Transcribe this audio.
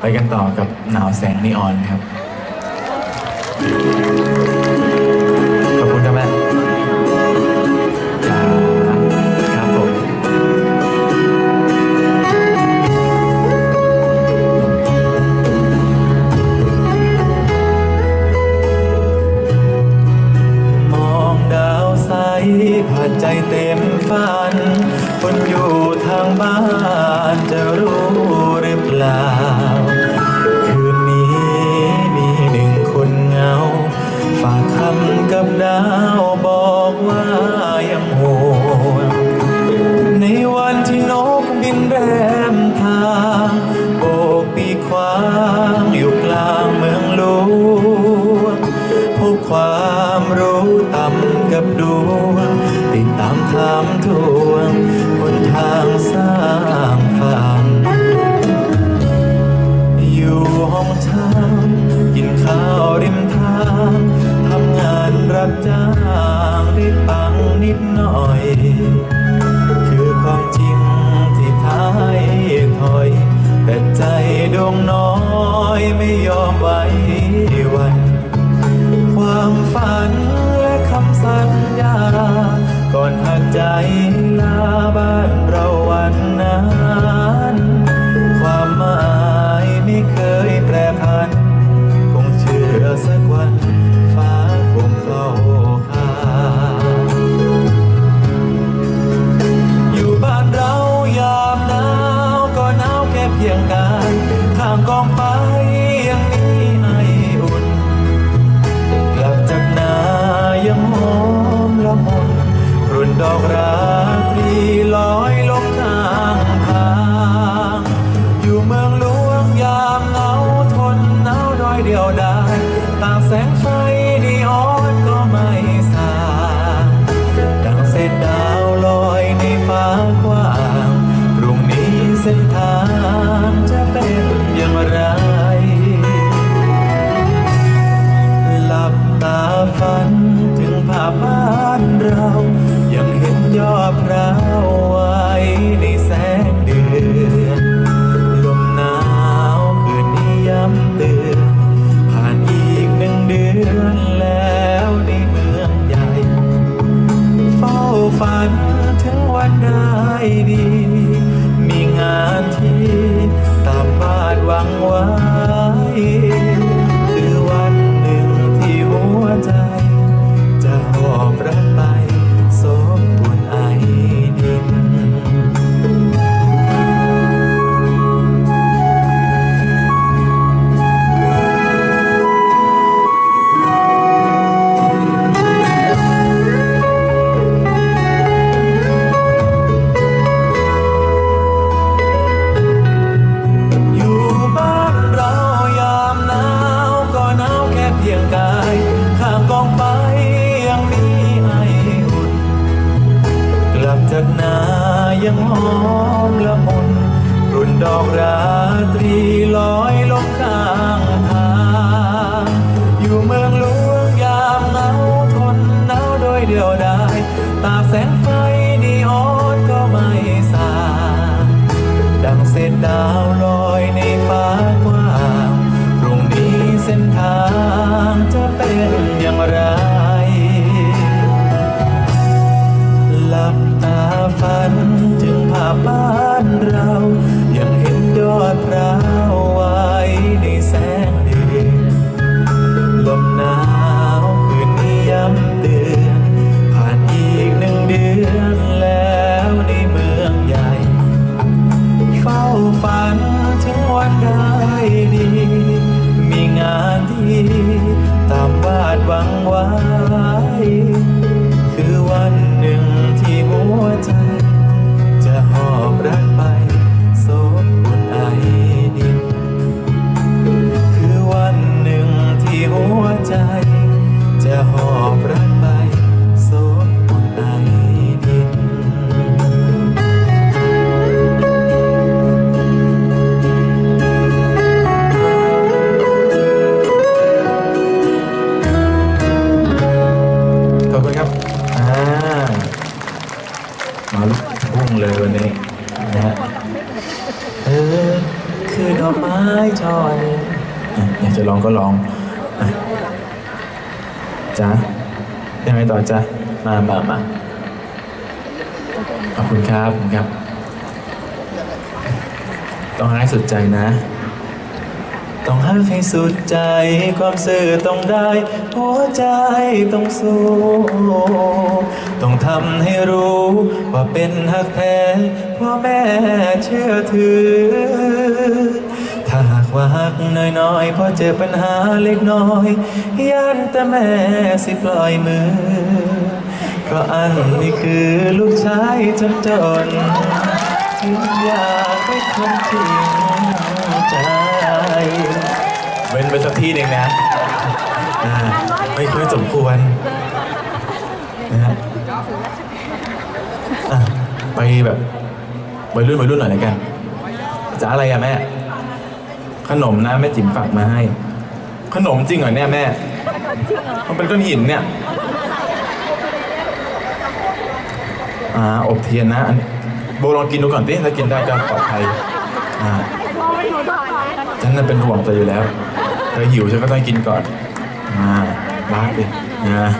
ไปกันต่อกับหนาวแสงนีออนครับ ขอบคุณครับแม่ผ่านใจเต็มฝัน คนอยู่ทางบ้านจะรู้หรือเปล่า กับดาวบอกว่ายังห่วงในวันที่นกบินแรมทางโบกปีกควางอยู่กลางเมืองหลวงพบความรู้ต่ำกับดวงติดตามถาง ก่อนหักใจลาบ้านเราวันนั้น sáng อมละมุนรุ่นดอกราายชอนอะอยากจะร้องก็ร้องอะจ๊ะยังไงต่อจ๊ะมามามาขอบคุณครับขอบคุณครับ ต้องให้สุดใจนะ ต้องหักให้สุดใจ ความซื่อต้องได้ หัวใจต้องสู้ ต้องทำให้รู้ ว่าเป็นหักแท้พ่อแม่เชื่อถือ ถ้าหากว่าหักน้อยๆพอเจอปัญหาเล็กน้อยย่านแต่แม่สิปล่อยมือเพราะอันนี้คือลูกชายจนจนๆจึงอยากให้คนจริงใจเว้นไปสักที่หนึ่งนะไม่ค่อยสมควรนะฮะ อะไปแบบวัยรุ่นวัยรุ่นหน่อยล้วกันจะอะไรอะแม่ ขนมนะแม่จิ๋มฝากมาให้ ขนมจริงเหรอเนี่ยแม่ มันเป็นก้อนหินเนี่ย อ่า อบเทียนนะ อันโบลองกินดูก่อนดิถ้ากินได้จะปลอดภัยอ่าฉันน่ะเป็นห่วงเธออยู่แล้ว เธอหิวฉันก็ต้องกินก่อนมาบ้าดินะ